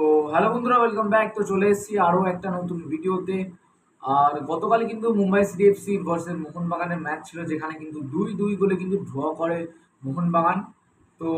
তো হ্যালো বন্ধুরা welcome back তো চলে এসেছি আরও একটা নতুন ভিডিওতে। আর গতকাল কিন্তু মুম্বাই সিটি এফসি ভার্সেস মোহনবাগানের ম্যাচ ছিল, যেখানে কিন্তু দুই দুই গোলে কিন্তু ড্র করে মোহনবাগান। তো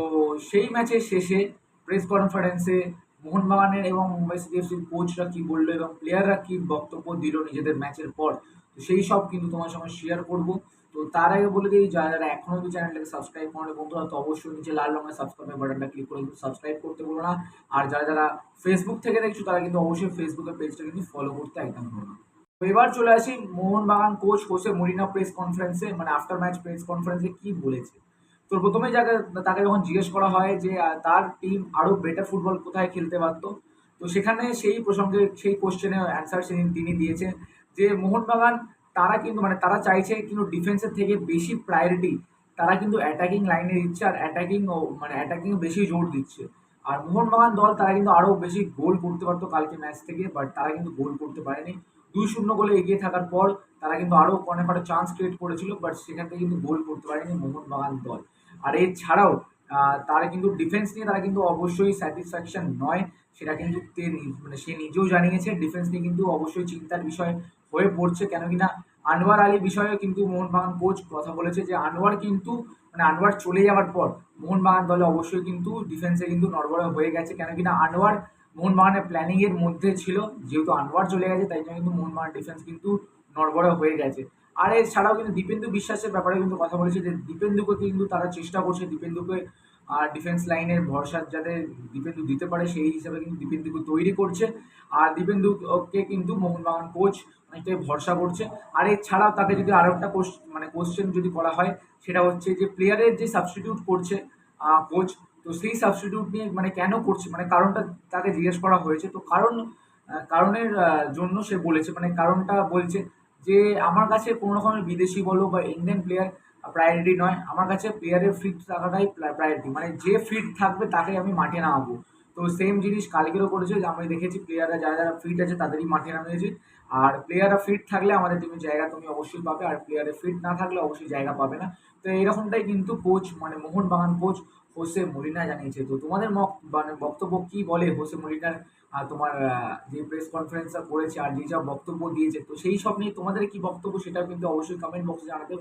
সেই ম্যাচের শেষে প্রেস কনফারেন্সে মোহনবাগানের এবং মুম্বাই সিটি এফসির কোচরা কী বলল এবং প্লেয়াররা কী বক্তব্য দিল নিজেদের ম্যাচের পর? তো সেই সব কিন্তু তোমার সঙ্গে শেয়ার করব। তো তার আগে বলে দিই, যারা এখনও তো চ্যানেলটাকে সাবস্ক্রাইব করে বন্ধুরা, তো অবশ্যই নিচে লাল রঙের সাবস্ক্রাইব বাটনটা ক্লিক করে কিন্তু সাবস্ক্রাইব করতে বলো না। আর যারা যারা ফেসবুক থেকে দেখছ, তারা কিন্তু অবশ্যই ফেসবুকের পেজটা কিন্তু ফলো করতে একদম ভুলো না। তো এবার চলে আসি Mohun Bagan coach Jose Molina press কনফারেন্সে মানে আফটার ম্যাচ প্রেস কনফারেন্সে কি বলেছে? তো প্রথমে যাকে, তাকে যখন জিজ্ঞেস করা হয় যে তার টিম আরও বেটার ফুটবল কোথায় খেলতে পারতো? তো সেখানে সেই প্রসঙ্গে, সেই কোশ্চেনে অ্যান্সার তিনি দিয়েছেন যে, মোহনবাগান তারা কিন্তু মানে তারা চাইছে কিন্তু ডিফেন্সের থেকে বেশি প্রায়োরিটি তারা কিন্তু অ্যাটাকিং লাইনে দিচ্ছে আর অ্যাটাকিং মানে অ্যাটাকিং বেশি জোর দিচ্ছে। আর মোহনবাগান দল তারা কিন্তু আরও বেশি গোল করতে পারতো কালকে ম্যাচ থেকে বাট তারা কিন্তু গোল করতে পারেনি। দুই শূন্য গোলে এগিয়ে থাকার পর তারা কিন্তু আরও অনেক কটা চান্স ক্রিয়েট করেছিল বাট সেখান থেকে কিন্তু গোল করতে পারেনি মোহনবাগান দল। আর এছাড়াও তারা কিন্তু ডিফেন্স নিয়ে তারা কিন্তু অবশ্যই স্যাটিসফ্যাকশন নয়। সেটা কিন্তু মানে সে নিজেও জানিয়েছে ডিফেন্স নিয়ে কিন্তু অবশ্যই চিন্তার বিষয় হয়ে পড়ছে। কেন কিনা আনোয়ার আলী বিষয়ে কিন্তু মোহনবাগান কোচ কথা বলেছে যে, আনোয়ার কিন্তু মানে আনোয়ার চলে যাওয়ার পর মোহনবাগান দলে অবশ্যই কিন্তু ডিফেন্সে কিন্তু নড়বড়ে হয়ে গেছে। কেন কিনা আনোয়ার মোহনবাগানের প্ল্যানিং এর মধ্যে ছিল, যেহেতু আনোয়ার চলে গেছে, তাই জন্য কিন্তু মোহনবাগান ডিফেন্স কিন্তু নড়বড়ে হয়ে গেছে। আর এছাড়াও কিন্তু দীপেন্দু বিশ্বাসের ব্যাপারে কিন্তু কথা বলেছে যে দীপেন্দুকে কিন্তু তারা চেষ্টা করছে, দীপেন্দুকে আর ডিফেন্স লাইনের ভরসা যাতে দীপেন্দু দিতে পারে, সেই হিসাবে কিন্তু দীপেন্দুকে তৈরি করছে। আর দীপেন্দুকে কিন্তু মোহনবাগান কোচ অনেকটাই ভরসা করছে। আর এছাড়াও তাকে যদি আরও একটা মানে কোশ্চেন যদি করা হয়, সেটা হচ্ছে যে প্লেয়ারের যে সাবস্টিটিউট করছে কোচ তো সেই সাবস্টিটিউট নিয়ে মানে কেন করছে? মানে কারণটা তাকে জিজ্ঞেস করা হয়েছে। তো কারণ কারণের জন্য সে বলেছে মানে কারণটা বলছে যে আমার কাছে কোনো রকমের বিদেশি বলো বা ইন্ডিয়ান প্লেয়ার প্রায়োরিটি নয়, আমার কাছে প্লেয়ারের ফিট থাকাটাই প্রায়োরিটি মানে যে ফিট থাকবে তাকে আমি মাঠে নামাবো। তো সেম জিনিস কালকেরও করেছে, যে আমি দেখেছি প্লেয়াররা যারা যারা ফিট আছে তাদেরই মাঠে নামিয়েছে। আর প্লেয়াররা ফিট থাকলে আমাদের টিমের জায়গা তুমি অবশ্যই পাবে, আর প্লেয়ারের ফিট না থাকলে অবশ্যই জায়গা পাবে না। তো এরকমটাই কিন্তু কোচ মানে মোহনবাগান কোচ হোসে মরিনা জানিয়েছে। তো তোমাদের মানে বক্তব্য কি বলে হোসে মরিনার তোমার যে প্রেস কনফারেন্সটা করেছে আর যে যা বক্তব্য দিয়েছে? তো সেই সব নিয়ে তোমাদের কি বক্তব্য সেটা কিন্তু অবশ্যই কমেন্ট বক্সে জানাতে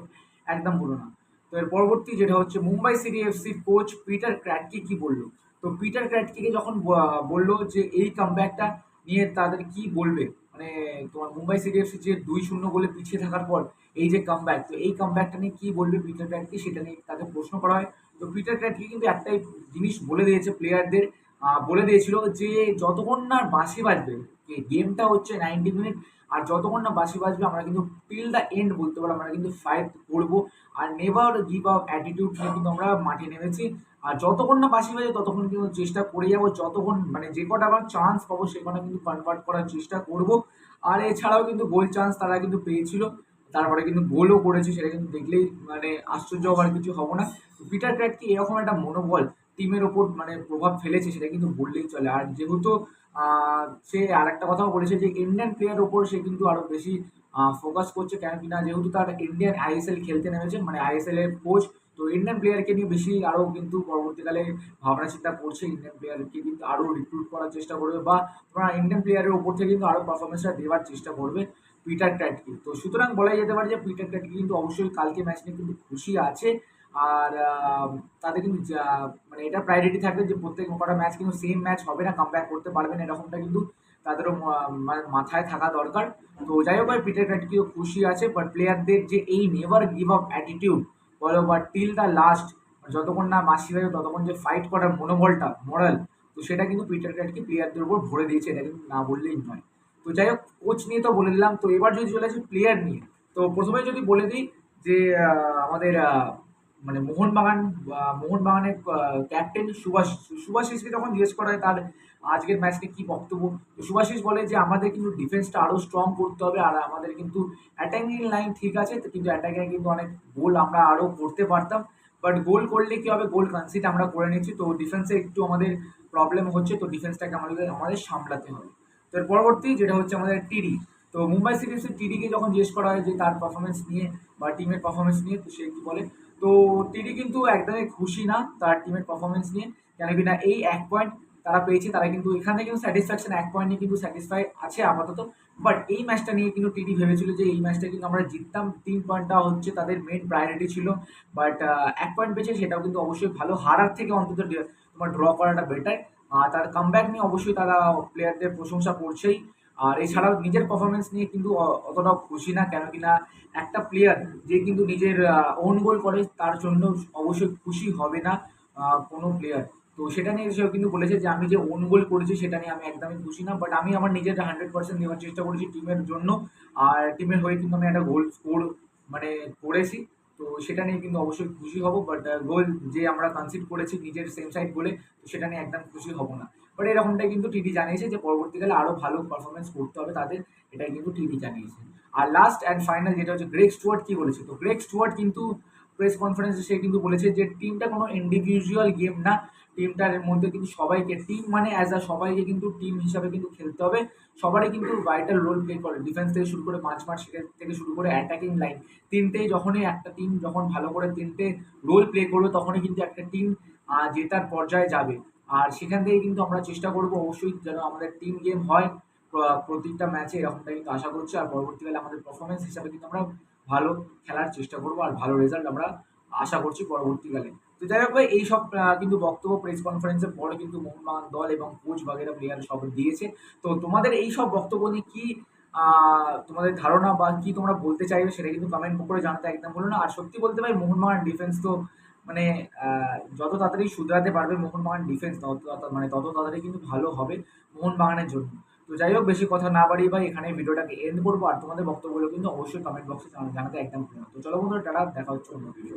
একদম ভুলো না। তো এর পরবর্তী যেটা হচ্ছে, মুম্বাই সিটি এফসির কোচ পিটার ক্র্যাটকি কি বলল? তো পিটার ক্র্যাটকিকে যখন বলল যে এই কামব্যাকটা নিয়ে তাদের কি বলবে? মানে তোমার মুম্বাই সিটি এফসি যে দুই শূন্য গোলে পিছিয়ে থাকার পর এই যে কামব্যাক তো এই কামব্যাকটা নিয়ে কি বলবে পিটার ক্র্যাটকি সেটা নিয়ে তাকে প্রশ্ন করা হয়। তো পিটার ক্র্যাটকি কিন্তু একটাই জিনিস বলে দিয়েছে প্লেয়ারদের বলে দিয়েছিল যে যতক্ষণ না বাঁশি বাজবে গেমটা হচ্ছে নাইনটি মিনিট আর যতক্ষণ না বাঁশি বাজবে, আমরা কিন্তু টিল দ্য এন্ড বলতে পারো আমরা কিন্তু ফাইট করব। আর নেভার গিভ আপ অ্যাটিটিউড নিয়ে কিন্তু আমরা মাঠে নেমেছি। আর যতক্ষণ না বাঁশি বাজে, ততক্ষণ কিন্তু চেষ্টা করে যাব, যতক্ষণ মানে যে কটা আমরা চান্স পাবো সে কটা কিন্তু কনভার্ট করার চেষ্টা করব। আর এছাড়াও কিন্তু গোল চান্স তারা কিন্তু পেয়েছিল। তারপরে কিন্তু গোলও করেছে, সেটা কিন্তু দেখলেই মানে আশ্চর্য হওয়ার কিছু হব না। পিটার ক্র্যাট কি এরকম একটা মনোবল টিমের ওপর মানে প্রভাব ফেলেছে সেটা কিন্তু বললেই চলে। আর যেহেতু সে আর একটা কথাও বলেছে যে ইন্ডিয়ান প্লেয়ার ওপর সে কিন্তু আরও বেশি ফোকাস করছে কেন কিনা যেহেতু তার ইন্ডিয়ান আইএসএল খেলতে নেমেছে মানে আইএসএল এর কোচ, তো ইন্ডিয়ান প্লেয়ারকে নিয়ে বেশি আরও কিন্তু পরবর্তীকালে ভাবনা চিন্তা করছে ইন্ডিয়ান প্লেয়ারকে কিন্তু আরও রিক্রুট করার চেষ্টা করবে বা ইন্ডিয়ান প্লেয়ারের ওপর থেকে কিন্তু আরও পারফরমেন্সটা দেওয়ার চেষ্টা করবে। পিটার ক্র্যাটকি তো সুতরাং বলাই যেতে পারে যে পিটার ক্র্যাটকি কিন্তু অবশ্যই কালকে ম্যাচ নিয়ে কিন্তু খুশি আছে। আর তাদের কিন্তু মানে এটা প্রায়োরিটি থাকবে যে প্রত্যেক কটা ম্যাচ কিন্তু সেম ম্যাচ হবে না কামব্যাক করতে পারবে না, এরকমটা কিন্তু তাদেরও মাথায় থাকা দরকার। তো যাই হোক ভাই পিটার ক্র্যাটকিও খুশি আছে বাট প্লেয়ারদের যে এই নেভার গিভ আপ অ্যাটিটিউড বলো বা টিল দ্য লাস্ট যতক্ষণ না মাসি হয়ে ততক্ষণ যে ফাইট করার মনোবলটা মোরাল তো সেটা কিন্তু পিটার ক্র্যাটকি প্লেয়ারদের উপর ভরে দিয়েছে, এটা কিন্তু না বললেই নয়। তো যাই হোক কোচ নিয়ে তো বলে দিলাম। তো এবার যদি চলে আসি প্লেয়ার নিয়ে, তো প্রথমে যদি বলে দিই যে আমাদের মানে মোহনবাগান মোহনবাগানের ক্যাপ্টেন সুভাষিস সুভাষিসকে যখন জিজ্ঞেস করা হয় তার আজকের ম্যাচকে কি বক্তব্য? তো সুভাষিস বলে যে, আমাদের কিন্তু ডিফেন্সটা আরও স্ট্রং করতে হবে, আর আমাদের কিন্তু অ্যাটাকিং লাইন ঠিক আছে কিন্তু অ্যাটাকিং কিন্তু অনেক গোল আমরা আরও করতে পারতাম। বাট গোল করলে কী হবে? গোল কনসিড আমরা করে নিচ্ছি। তো ডিফেন্সে একটু আমাদের প্রবলেম হচ্ছে, তো ডিফেন্সটাকে আমাদের আমাদের সামলাতে হবে। তো এর পরবর্তী যেটা হচ্ছে আমাদের টিডি তো মুম্বাই সিটিজের টিডিকে যখন জিজ্ঞেস করা হয় যে তার পারফরমেন্স নিয়ে বা টিমের পারফরমেন্স নিয়ে, তো সে কি বলে? তো টিডি কিন্তু একদমই খুশি না তার টিমের পারফরমেন্স নিয়ে। কেন কি না, এই এক পয়েন্ট তারা পেয়েছে, তারা কিন্তু এখানে কিন্তু স্যাটিসফ্যাকশন এক পয়েন্ট নিয়ে কিন্তু স্যাটিসফাই আছে আপাতত। বাট এই ম্যাচটা নিয়ে কিন্তু টিটি ভেবেছিল যে এই ম্যাচটা কিন্তু আমরা জিততাম। তিন পয়েন্টটা হচ্ছে তাদের মেন প্রায়োরিটি ছিল। বাট এক পয়েন্ট পেয়েছে, সেটাও কিন্তু অবশ্যই ভালো। হারার থেকে অন্তত তোমার ড্র করাটা বেটার তার কামব্যাক নিয়ে অবশ্যই তারা প্লেয়ারদের প্রশংসা করছেই। আর এছাড়াও নিজের পারফরমেন্স নিয়ে কিন্তু অতটাও খুশি না কেন কিনা একটা প্লেয়ার যে কিন্তু নিজের ওন গোল করে, তার জন্য অবশ্যই খুশি হবে না কোনো প্লেয়ার তো সেটা নিয়ে সেও কিন্তু বলেছে যে, আমি যে ওন গোল করেছি, সেটা নিয়ে আমি একদমই খুশি না বাট আমি আমার নিজের হান্ড্রেড পার্সেন্ট নেওয়ার চেষ্টা করেছি টিমের জন্য। আর টিমের হয়ে কিন্তু আমি একটা গোল স্কোর মানে করেছি। তো সেটা নিয়ে কিন্তু অবশ্যই খুশি হব বাট গোল যে আমরা কনসিড করেছি নিজের সেম সাইড বলে, তো সেটা নিয়ে একদম খুশি হব না। বাট এরকমটাই কিন্তু টিভি জানিয়েছে যে পরবর্তীকালে আরও ভালো পারফরমেন্স করতে হবে তাদের, এটাই কিন্তু টিভি জানিয়েছে। আর লাস্ট অ্যান্ড ফাইনাল যেটা হচ্ছে গ্রেক স্টুয়ার্ট কী বলেছে? তো গ্রেক স্টুয়ার্ট কিন্তু প্রেস কনফারেন্সে সে কিন্তু বলেছে যে টিমটা কোনো ইন্ডিভিজুয়াল গেম না টিমটার মধ্যে কিন্তু সবাইকে টিম মানে অ্যাজ আ সবাইকে কিন্তু টিম হিসাবে কিন্তু খেলতে হবে। সবারই কিন্তু ভাইটাল রোল প্লে করে। ডিফেন্স থেকে শুরু করে মাঝ মাঠ থেকে শুরু করে অ্যাটাকিং লাইন তিনটেই যখনই একটা টিম যখন ভালো করে তিনটে রোল প্লে করবে, তখনই কিন্তু একটা টিম জেতার পর্যায়ে যাবে। আর সেখান থেকে কিন্তু আমরা চেষ্টা করব অবশ্যই যেন আমাদের টিম গেম হয়। প্রতিটা ম্যাচে এরকমটা কিন্তু আশা করছি। আর পরবর্তীকালে আমাদের পারফরমেন্স হিসাবে কিন্তু আমরা ভালো খেলার চেষ্টা করব। আর ভালো রেজাল্ট আমরা আশা করছি পরবর্তীকালে। তো যাই হোক ভাই এইসব কিন্তু বক্তব্য প্রেস কনফারেন্সের পরে কিন্তু মোহনবাগান দল এবং কোচ বাগেরা প্লেয়ার সব দিয়েছে। তো তোমাদের এই সব বক্তব্য নিয়ে কি তোমাদের ধারণা বা কি তোমরা বলতে চাইবে সেটা কিন্তু কমেন্ট করে জানাতে একদম বলো না। আর সত্যি বলতে ভাই মোহনবাগান ডিফেন্স তো মানে যত তাড়াতাড়ি শুধরাতে পারবে মোহনবাগান ডিফেন্স তত মানে তত তাড়াতাড়ি কিন্তু ভালো হবে মোহনবাগানের জন্য। তো যাই হোক, বেশি কথা না বাড়িয়ে ভাই এখানে ভিডিওটাকে এন্ড করব। আর তোমাদের বক্তব্যগুলো কিন্তু অবশ্যই কমেন্ট বক্সে জানাতে একদম। তো চলো বন্ধুরা, টাটা, দেখা হচ্ছে অন্য ভিডিও